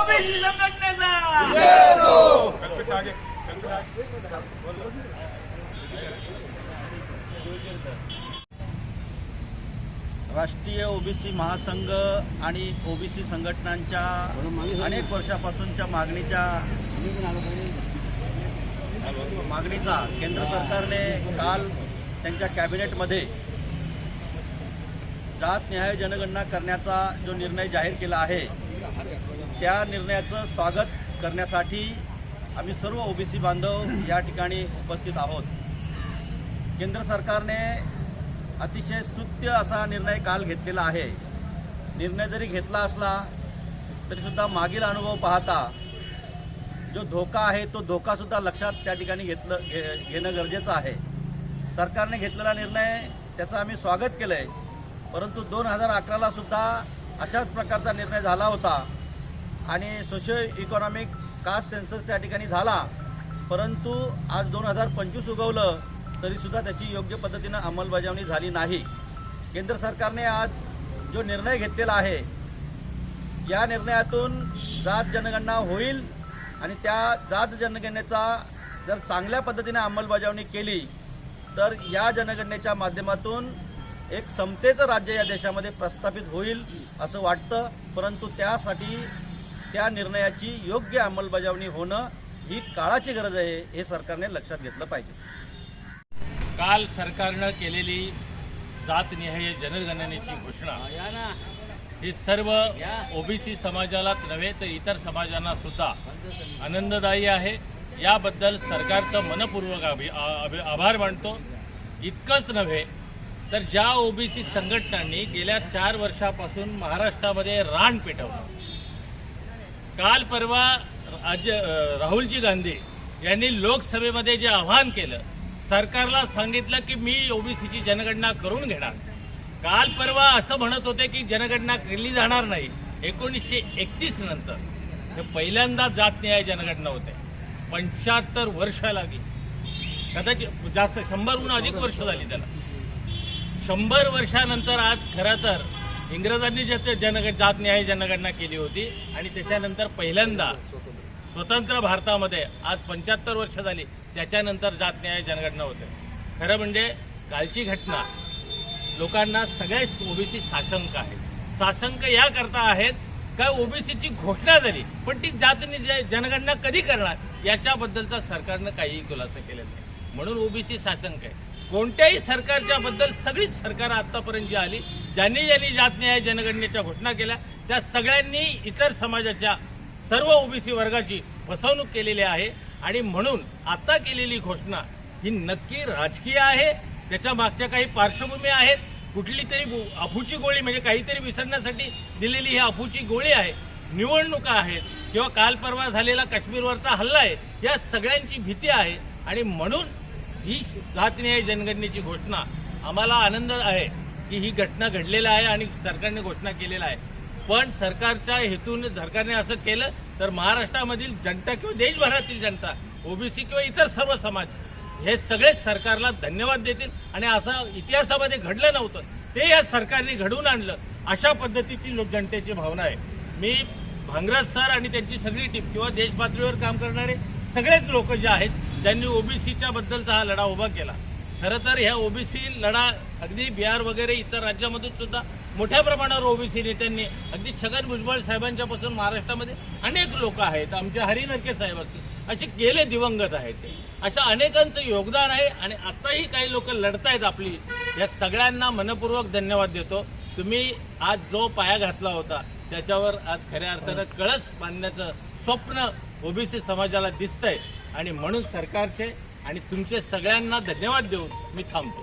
OBC संघटनेचा राष्ट्रीय OBC महासंघ आणि ओबीसी संघटनांच्या अनेक वर्षापासूनच्या मागणीच्या मागणीचा केंद्र सरकारने काल त्यांच्या कॅबिनेटमध्ये जातनिहाय जनगणना करण्याचा जो निर्णय जाहीर केला आहे त्या निर्णयाचं स्वागत करण्यासाठी आम्ही सर्व ओबीसी बांधव या ठिकाणी उपस्थित आहोत. केंद्र सरकारने अतिशय स्तुत्य असा निर्णय काल घेतलेला आहे. निर्णय जरी घेतला असला तरीसुद्धा मागील अनुभव पाहता जो धोका आहे तो धोकासुद्धा लक्षात त्या ठिकाणी घेतलं घे घेणं गरजेचं आहे. सरकारने घेतलेला निर्णय त्याचं आम्ही स्वागत केलं आहे परंतु दोन हजार अकराला सुद्धा अशाच प्रकारचा निर्णय झाला होता. आणि सोशो इकॉनॉमिक कास्ट सेन्सस त्या ठिकाणी झाला. परंतु आज दोन हजार पंचवीस उगवलं तरीसुद्धा त्याची योग्य पद्धतीनं अंमलबजावणी झाली नाही. केंद्र सरकारने आज जो निर्णय घेतलेला आहे या निर्णयातून जात जनगणना होईल आणि त्या जात जनगणनेचा जर चांगल्या पद्धतीने अंमलबजावणी केली तर या जनगणनेच्या माध्यमातून एक समतेचं राज्य या देशामध्ये प्रस्थापित होईल असं वाटतं. परंतु त्यासाठी त्या निर्णयाची योग्य अंमलबजावणी होणं ही काळाची गरज आहे हे सरकारने लक्षात घेतलं पाहिजे. काल सरकारनं केलेली जातनिहाय जनगणनेची घोषणा. ही सर्व ओबीसी समाजालाच नव्हे तर इतर समाजांना सुद्धा आनंददायी आहे. याबद्दल सरकारचं मनपूर्वक अभि आभार मानतो. इतकंच नव्हे तर ज्या ओबीसी संघटनांनी गेल्या चार वर्षापासून महाराष्ट्रामध्ये रान पेटवलं. काल परवा राज्य राहुलजी गांधी यांनी लोकसभेमध्ये जे आवाहन केलं सरकारला सांगितलं की मी ओबीसीची जनगणना करून घेणार. काल परवा असं म्हणत होते की जनगणना केली जाणार नाही एकोणीसशे एकतीस नंतर. हे पहिल्यांदा जात न्याय जनगणना होते. पंच्याहत्तर वर्ष लागली कदाचित जास्त शंभरहून अधिक वर्ष झाली त्याला. शंभर वर्षानंतर आज खरं तर इंग्रजांनी ज्याचे जनगण न्याय जनगणना केली होती आणि त्याच्यानंतर पहिल्यांदा स्वतंत्र भारतामध्ये आज पंच्याहत्तर वर्ष झाली त्याच्यानंतर जातनिहाय जनगणना होते. खरं म्हणजे कालची घटना लोकांना सगळ्याच ओबीसी साशंक आहे. साशंक या करता आहेत का ओबीसीची घोषणा झाली पण ती जातनी जनगणना कधी करणार याच्याबद्दलचा सरकारनं काहीही खुलासा केलेला नाही. म्हणून ओबीसी साशंक आहे. कोणत्याही सरकारच्या बद्दल सगळीच सरकार आतापर्यंत जी आली ज्यांनी ज्यांनी जातन्याय जनगणनेच्या घोषणा केल्या त्या सगळ्यांनी इतर समाजाच्या सर्व ओबीसी वर्गाची फसवणूक केलेली आहे. आणि म्हणून आता केलेली घोषणा ही नक्की राजकीय आहे. त्याच्या मागच्या काही पार्श्वभूमी आहेत. कुठली तरी अफूची गोळी म्हणजे काहीतरी विसरण्यासाठी दिलेली ही अफूची गोळी आहे. निवडणुका आहेत किंवा काल परवा झालेला काश्मीरवरचा हल्ला आहे या सगळ्यांची भीती आहे. आणि म्हणून ही जातन्याय जनगणनेची घोषणा आम्हाला आनंद आहे. की ही घटना घडलेला आहे आणि सरकारने घोषणा केलेला आहे. पण सरकारच्या हेतून सरकारने असं केलं तर महाराष्ट्रामधील जनता किंवा देशभरातील जनता ओबीसी किंवा इतर सर्व समाज हे सगळेच सरकारला धन्यवाद देतील. आणि असं इतिहासामध्ये घडलं नव्हतं. ते या सरकारने घडवून आणलं. अशा पद्धतीची लोक जनतेची भावना आहे. मी भांगराज सर आणि त्यांची सगळी टीम किंवा देशपातळीवर काम करणारे सगळेच लोक जे आहेत ज्यांनी ओबीसीच्या बद्दलचा हा लढा उभा केला. खरं तर ह्या ओबीसी लढा अगदी बिहार वगैरे इतर राज्यामधून सुद्धा मोठ्या प्रमाणावर ओबीसी नेत्यांनी अगदी छगन भुजबळ साहेबांच्या पासून महाराष्ट्रामध्ये अनेक लोक आहेत. आमच्या हरी नरके साहेब असतील असे गेले दिवंगत आहेत ते. अशा अनेकांचं योगदान आहे आणि आताही काही लोक लढतायत आपली. या सगळ्यांना मनपूर्वक धन्यवाद देतो. तुम्ही आज जो पाया घातला होता त्याच्यावर आज खऱ्या अर्थानं कळस बांधण्याचं स्वप्न ओबीसी समाजाला दिसतंय. आणि म्हणून सरकारचे आणि तुमचे सगळ्यांना धन्यवाद देऊन मी थांबतो.